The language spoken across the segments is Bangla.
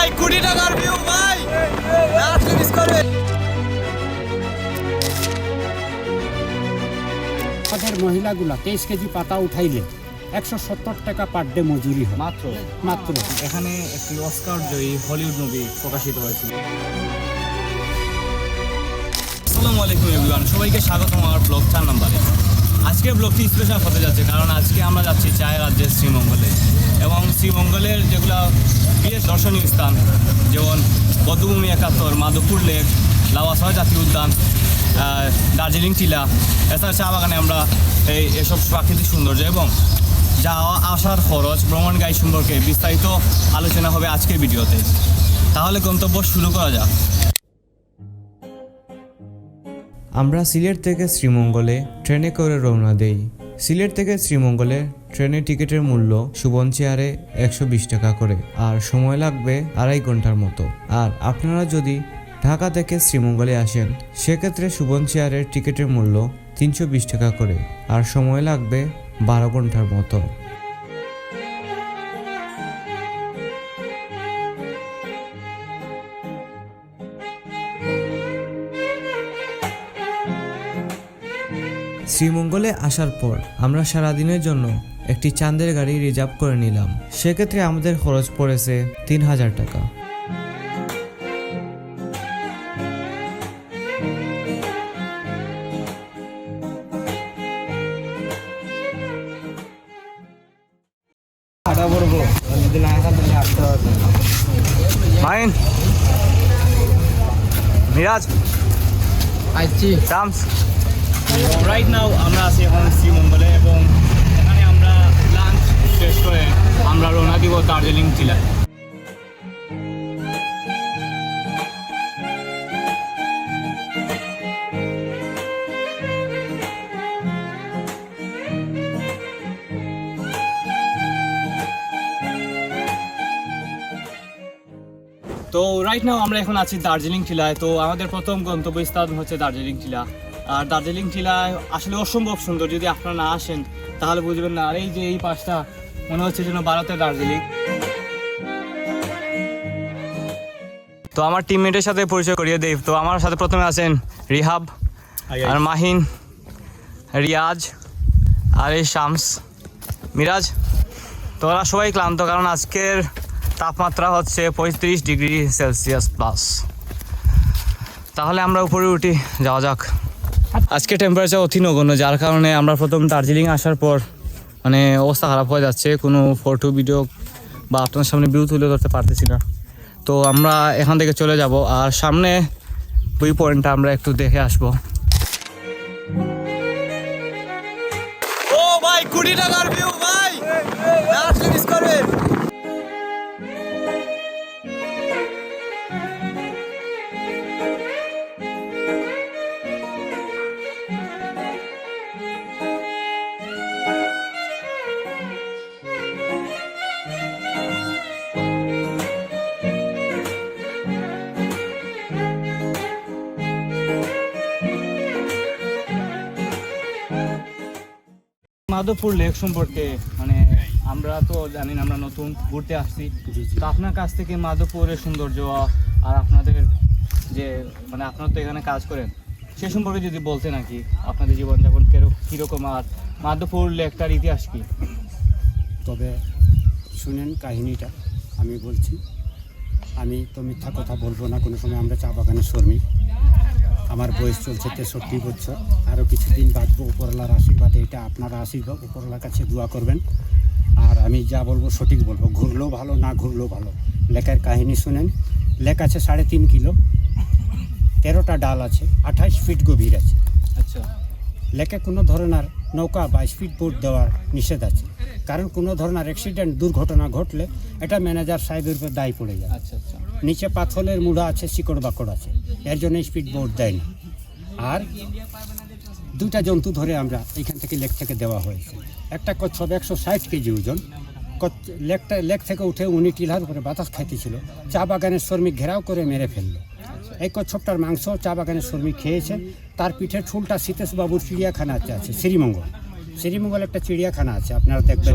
ভাই কোটি টাকার ভিউ ভাই। লাস্ট মিস করবে। আমাদের মহিলাগুলা তেইশ কেজি পাতা উঠাইলে একশো সত্তর টাকা পার ডে মজুরি হয়। মাত্র? মাত্র। এখানে একটি অস্কার জয়ী হলিউড মুভি প্রকাশিত হয়েছিল আসসালামু আলাইকুম এভরিওয়ান সবাইকে স্বাগত আমার ব্লগ চার নম্বরে। আজকের ব্লগটি স্পেশাল হতে যাচ্ছে, কারণ আজকে আমরা যাচ্ছি চায় রাজ্যের শ্রীমঙ্গলে। এবং শ্রীমঙ্গলের যেগুলো বিশেষ দর্শনীয় স্থান, যেমন বদ্ধভূমি একাত্তর, মাধবপুর লেক লাওয়াসয় জাতীয় উদ্যান দার্জিলিং টিলা, এছাড়া চা বাগানে আমরা এই এসব প্রাকৃতিক সৌন্দর্য এবং যাওয়া আসার খরচ, ভ্রমণ গাইড সম্পর্কে বিস্তারিত আলোচনা হবে আজকের ভিডিওতে। তাহলে গন্তব্য শুরু করা যাক। আমরা সিলেট থেকে শ্রীমঙ্গলে ট্রেনে করে রওনা দেই। সিলেট থেকে শ্রীমঙ্গলে ট্রেনের টিকিটের মূল্য সুবন চেয়ারে একশো বিশ টাকা করে, আর সময় লাগবে আড়াই ঘণ্টার মতো। আর আপনারা যদি ঢাকা থেকে শ্রীমঙ্গলে আসেন, সেক্ষেত্রে সুবন চেয়ারের টিকিটের মূল্য তিনশো বিশ টাকা করে, আর সময় লাগবে বারো ঘণ্টার মতো। শ্রীমঙ্গলে আসার পর আমরা সারাদিনের জন্য একটি চাঁদের গাড়ি রিজার্ভ করে নিলাম। সেক্ষেত্রে আমাদের খরচ পড়েছে তিন হাজার টাকা। মাইন। মিরাজ। আইছি টামস রাইট নাও আমরা আছি এখন শ্রীমঙ্গলে এবং এখানে আমরা লাঞ্চ শেষ করে আমরা রওনা দিব দার্জিলিং জেলায়। তো রাইট নাও আমরা এখন আছি দার্জিলিং টিলায় তো আমাদের প্রথম গন্তব্যস্থান হচ্ছে দার্জিলিং টিলা আর দার্জিলিং টিলায় আসলে অসম্ভব সুন্দর যদি আপনারা না আসেন তাহলে বুঝবেন না। আর এই যে এই পাশটা মনে হচ্ছে যেন ভারতের দার্জিলিং। তো আমার টিমমেটের সাথে পরিচয় করিয়ে দেব তো আমার সাথে প্রথমে আছেন রিহাব আর মাহিন রিয়াজ আর এই শামস। মিরাজ তো ওরা সবাই ক্লান্ত কারণ আজকের তাপমাত্রা হচ্ছে পঁয়ত্রিশ ডিগ্রি সেলসিয়াস প্লাস। তাহলে আমরা উপরে উঠি যাওয়া যাক। আজকে টেম্পারেচার অতি নগণ্য, যার কারণে আমরা প্রথম দার্জিলিং আসার পর মানে অবস্থা খারাপ হয়ে যাচ্ছে। কোনো ফটো ভিডিও বা আপনার সামনে ভিউ তুলে ধরতে পারতেছি না। তো আমরা এখান থেকে চলে যাব, আর সামনে ওই পয়েন্টটা আমরা একটু দেখে আসব। মাধবপুর লেক সম্পর্কে মানে আমরা তো জানি না, আমরা নতুন ঘুরতে আসছি। তো আপনার কাছ থেকে মাধবপুরের সৌন্দর্য আর আপনাদের যে মানে আপনারা তো এখানে কাজ করেন, সে সম্পর্কে যদি বলতেন আর কি, আপনাদের জীবনযাপন কেরো- কীরকম আর মাধবপুর লেকটার ইতিহাস কি? তবে শুনেন কাহিনীটা, আমি বলছি। আমি তো মিথ্যা কথা বলব না, কোনো সময় আমরা চা বাগানের শ্রমিক আমার বয়স চলছে তেষট্টি বছর। আরও কিছুদিন বাঁচবো উপরওয়ালার আশীর্বাদে এটা আপনারা আশীর্বাদ উপরওয়ালার কাছে দোয়া করবেন। আর আমি যা বলব সঠিক বলব ঘুরলেও ভালো না ঘুরলেও ভালো। লেকের কাহিনী শুনেন। লেক আছে সাড়ে তিন কিলো। তেরোটা ডাল আছে আঠাইশ ফিট গভীর আছে। আচ্ছা। লেকে কোনো ধরনের নৌকা বা স্পিড বোট দেওয়ার নিষেধ আছে। কারণ কোনো ধরনের অ্যাক্সিডেন্ট দুর্ঘটনা ঘটলে এটা ম্যানেজার সাহেবের উপর দায়ী পড়ে যায়। আচ্ছা আচ্ছা। নিচে পাথরের মুড়া আছে শিকড় বাকড় আছে। এর জন্য স্পিড বোর্ড দেয় না। আর দুটা জন্তু ধরে আমরা এখান থেকে লেক থেকে দেওয়া হয়েছে। একটা কচ্ছপ একশো ষাট কেজি ওজন। কচ্ছ- লেকটা লেক থেকে উঠে উনি টিলার উপরে বাতাস খাইতেছিল। চা বাগানের শ্রমিক ঘেরাও করে মেরে ফেলল। এই কচ্ছপটার মাংস চা বাগানের শ্রমিক খেয়েছে। তার পিঠের চুলটা সীতেশ বাবুর চিড়িয়াখানাতে আছে শ্রীমঙ্গল। শ্রীমঙ্গল একটা চিড়িয়াখানা আছে আপনারা দেখবেন।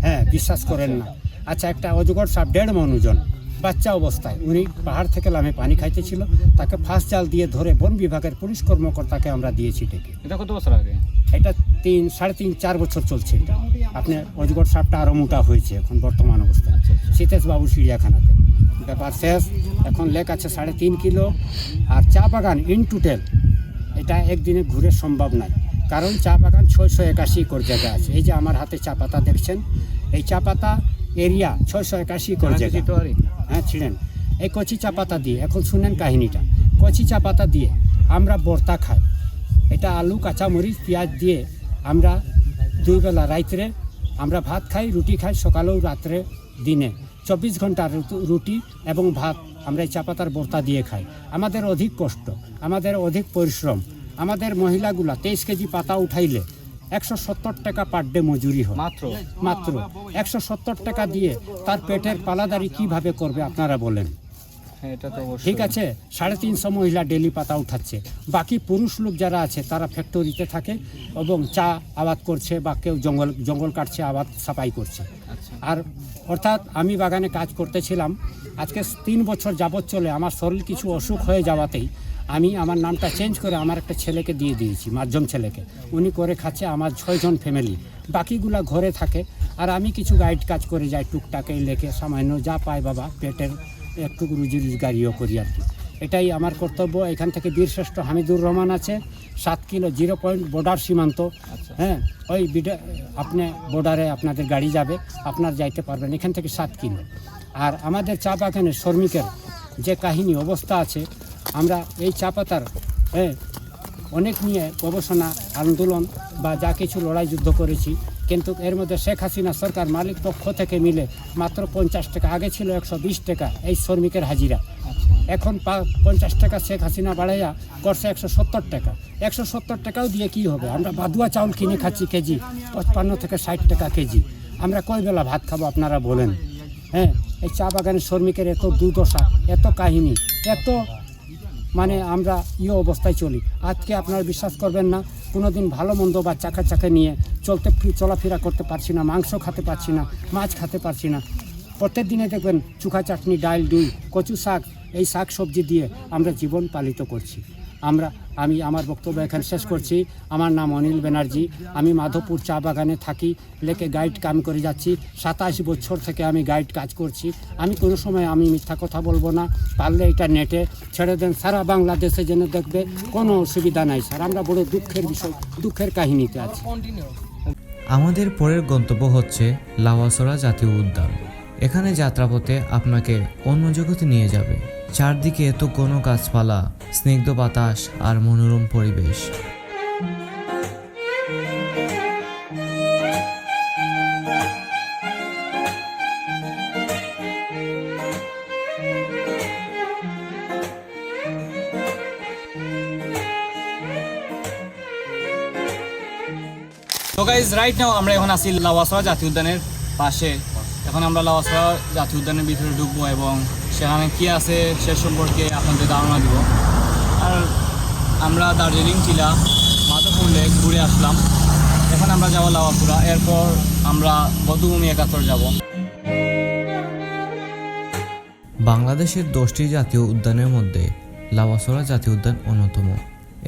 হ্যাঁ বিশ্বাস করেন না। আচ্ছা একটা অজগর সাপ দেড় মন ওজন। বাচ্চা অবস্থায়। উনি পাহাড় থেকে লামে পানি খাইতেছিল। তাকে ফাঁস জাল দিয়ে ধরে বন বিভাগের পুলিশ কর্মকর্তাকে আমরা দিয়েছি ডেকে। এটা কত বছর আগে? এটা তিন সাড়ে তিন চার বছর চলছে এটা। আপনি অজগর সাপটা আরও মোটা হয়েছে এখন বর্তমান অবস্থায়। সীতেশ বাবু চিড়িয়াখানাতে। ব্যাপার শেষ এখন লেক আছে সাড়ে তিন কিলো। আর চা বাগান ইন টুটেল এটা একদিনে ঘুরে সম্ভব নয়। কারণ চা বাগান ছয়শো একাশি একর জায়গা আছে। এই যে আমার হাতে চা পাতা দেখছেন এই চা পাতা এরিয়া ছয়শো একাশি একর জায়গা। হ্যাঁ ছিলেন এই কচি চা পাতা দিয়ে, এখন শুনেন কাহিনীটা। কচি চা পাতা দিয়ে আমরা বর্তা খাই। এটা আলু, কাঁচামরিচ, পেঁয়াজ দিয়ে আমরা দুই বেলা রাত্রে আমরা ভাত খাই, রুটি খাই সকালেও রাত্রে দিনে। চব্বিশ ঘণ্টার রুটি এবং ভাত আমরা এই চা পাতার বর্তা দিয়ে খাই। আমাদের অধিক কষ্ট, আমাদের অধিক পরিশ্রম। আমাদের মহিলাগুলা তেইশ কেজি পাতা উঠাইলে একশো সত্তর টাকা পার ডে মজুরি হয়। মাত্র? মাত্র। একশো সত্তর টাকা দিয়ে তার পেটের পালাদারি কীভাবে করবে আপনারা বলেন। হ্যাঁ ঠিক আছে সাড়ে তিনশো মহিলা ডেলি পাতা উঠাচ্ছে। বাকি পুরুষ লোক যারা আছে তারা ফ্যাক্টরিতে থাকে এবং চা আবাদ করছে বা কেউ জঙ্গল জঙ্গল কাটছে আবাদ সাফাই করছে। আচ্ছা। আর অর্থাৎ আমি বাগানে কাজ করতেছিলাম। আজকে তিন বছর যাবৎ চলে আমার শরীর কিছু অসুখ হয়ে যাওয়াতেই আমি আমার নামটা চেঞ্জ করে আমার একটা ছেলেকে দিয়ে দিয়েছি মাধ্যম ছেলেকে। উনি করে খাচ্ছে আমার ছয়জন ফ্যামিলি বাকিগুলা ঘরে থাকে। আর আমি কিছু গাইড কাজ করে যাই টুকটাক এই লেখে সামান্য যা পায় বাবা পেটের একটু রুজি রোজগারিও করি আর কি। এটাই আমার কর্তব্য। এখান থেকে বীরশ্রেষ্ঠ হামিদুর রহমান আছে। সাত কিলো জিরো পয়েন্ট বর্ডার সীমান্ত। হ্যাঁ ওই বিডা আপনি বর্ডারে আপনাদের গাড়ি যাবে আপনার যাইতে পারবেন। এখান থেকে সাত কিলো। আর আমাদের চা বাগানের শ্রমিকের যে কাহিনী অবস্থা আছে আমরা এই চা পাতার হ্যাঁ অনেক নিয়ে গবেষণা আন্দোলন বা যা কিছু লড়াই যুদ্ধ করেছি। কিন্তু এর মধ্যে শেখ হাসিনা সরকার মালিক পক্ষ থেকে মিলে মাত্র পঞ্চাশ টাকা আগে ছিল একশো বিশ টাকা এই শ্রমিকের হাজিরা। এখন পা- পঞ্চাশ টাকা শেখ হাসিনা বাড়াইয়া করছে একশো সত্তর টাকা। একশো সত্তর টাকাও দিয়ে কি হবে? আমরা বাদুয়া চাউল কিনে খাচ্ছি কেজি পঁচপান্ন থেকে ষাট টাকা কেজি। আমরা কয় বেলা ভাত খাব আপনারা বলেন? হ্যাঁ এই চা বাগানের শ্রমিকের এত দুর্দশা এত কাহিনী এত মানে আমরা ইয়ে অবস্থায় চলি। আজকে আপনারা বিশ্বাস করবেন না কোনো দিন ভালো মন্দ বা চাকা চাকা নিয়ে চলতে চলাফেরা করতে পারছি না, মাংস খেতে পারছি না, মাছ খেতে পারছি না। প্রত্যেক দিনে দেখবেন চুখা চাটনি ডাল দুই, কচু শাক, এই শাক সবজি দিয়ে আমরা জীবন পালিত করছি। আমরা আমি আমার বক্তব্য এখানে শেষ করছি। আমার নাম অনিল ব্যানার্জি। আমি মাধবপুর চা বাগানে থাকি, লেকে গাইড কাম করে যাচ্ছি। সাতাশ বছর থেকে আমি গাইড কাজ করছি। আমি কোনো সময় আমি মিথ্যা কথা বলব না। পারলে এটা নেটে ছেড়ে দেন। সারা বাংলাদেশে যেন দেখবে, কোনো অসুবিধা নাই স্যার। আমরা বড় দুঃখের বিষয়, দুঃখের কাহিনীতে আছি। আমাদের পরের গন্তব্য হচ্ছে লাওয়াসরা জাতীয় উদ্যান। এখানে যাত্রাপথে আপনাকে অন্য জগতে নিয়ে যাবে। চারদিকে এত কোনো গাছপালা, স্নিগ্ধ বাতাস আর মনোরম পরিবেশ। তো গাইজ রাইট নাও আমরা এখন আছি লাওয়াসরা জাতীয় উদ্যানের পাশে। এখন আমরা লাওয়াসরা জাতীয় উদ্যানের ভিতরে ঢুকবো এবং সেখানে কি আছে সে সম্পর্কে আপনাদের ধারণা দিব। আর আমরা দার্জিলিং, টিলা, মাধবপুর লেক ঘুরে আসলাম। এখন আমরা যাব লাওয়াসুরা এরপর আমরা বধুভূমি একাত্তর যাব। বাংলাদেশের দশটি জাতীয় উদ্যানের মধ্যে লাওয়াসরা জাতীয় উদ্যান অন্যতম।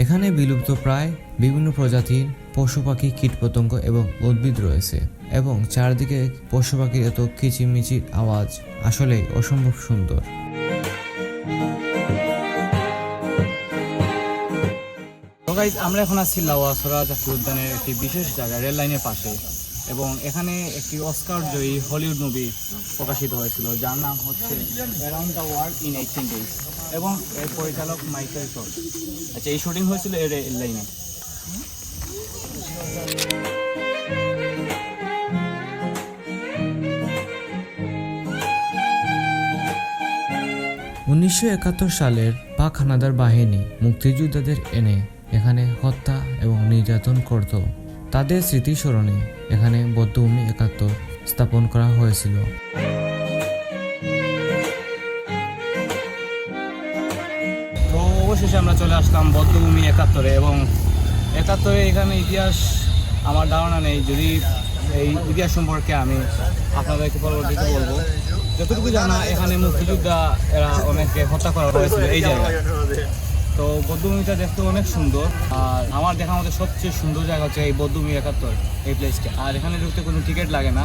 এখানে বিলুপ্ত প্রায় বিভিন্ন প্রজাতির পশু পাখি কীটপতঙ্গ এবং উদ্ভিদ রয়েছে এবং চারদিকে পশু পাখির এত কিচিমিচির আওয়াজ। আসলেই অসম্ভব সুন্দর। আমরা এখন আছি লাওয়াসরা জাতীয় উদ্যানের একটি বিশেষ জায়গা রেল লাইনের পাশে এবং এখানে একটি অস্কার জয়ী হলিউড মুভি প্রকাশিত হয়েছিল, যার নাম হচ্ছে around the world in eighteen days এবং এর পরিচালক মাইকেল শট আচ্ছা এই শুটিং হয়েছিল এই রেল লাইনে। উনিশশো একাত্তর সালের পাক হানাদার বাহিনী মুক্তিযোদ্ধাদের এনে এখানে হত্যা এবং নির্যাতন করত। তাদের স্মৃতিস্মরণে এখানে বদ্ধভূমি একাত্তর স্থাপন করা হয়েছিল। অবশেষে আমরা চলে আসলাম বদ্ধভূমি একাত্তরে এবং একাত্তরে এখানে ইতিহাস আমার ধারণা নেই, যদি এই ইতিহাস সম্পর্কে আমি আপনাদেরকে পরবর্তীতে বলব। যতটুকু জানা, এখানে মুক্তিযোদ্ধা এরা অনেককে হত্যা করা হয়েছিল এই জায়গায়। তো বৌদ্ধভূমিটা দেখতে অনেক সুন্দর। আর আমার দেখা মতো সবচেয়ে সুন্দর জায়গা হচ্ছে এই বৌদ্ধভূমি একাত্তর, এই প্লেসটা আর এখানে ঢুকতে কোনো টিকিট লাগে না।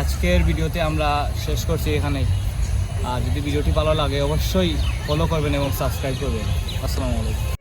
আজকের ভিডিওতে আমরা শেষ করছি এখানেই আর যদি ভিডিওটি ভালো লাগে, অবশ্যই ফলো করবেন এবং সাবস্ক্রাইব করবেন। আসসালামু আলাইকুম।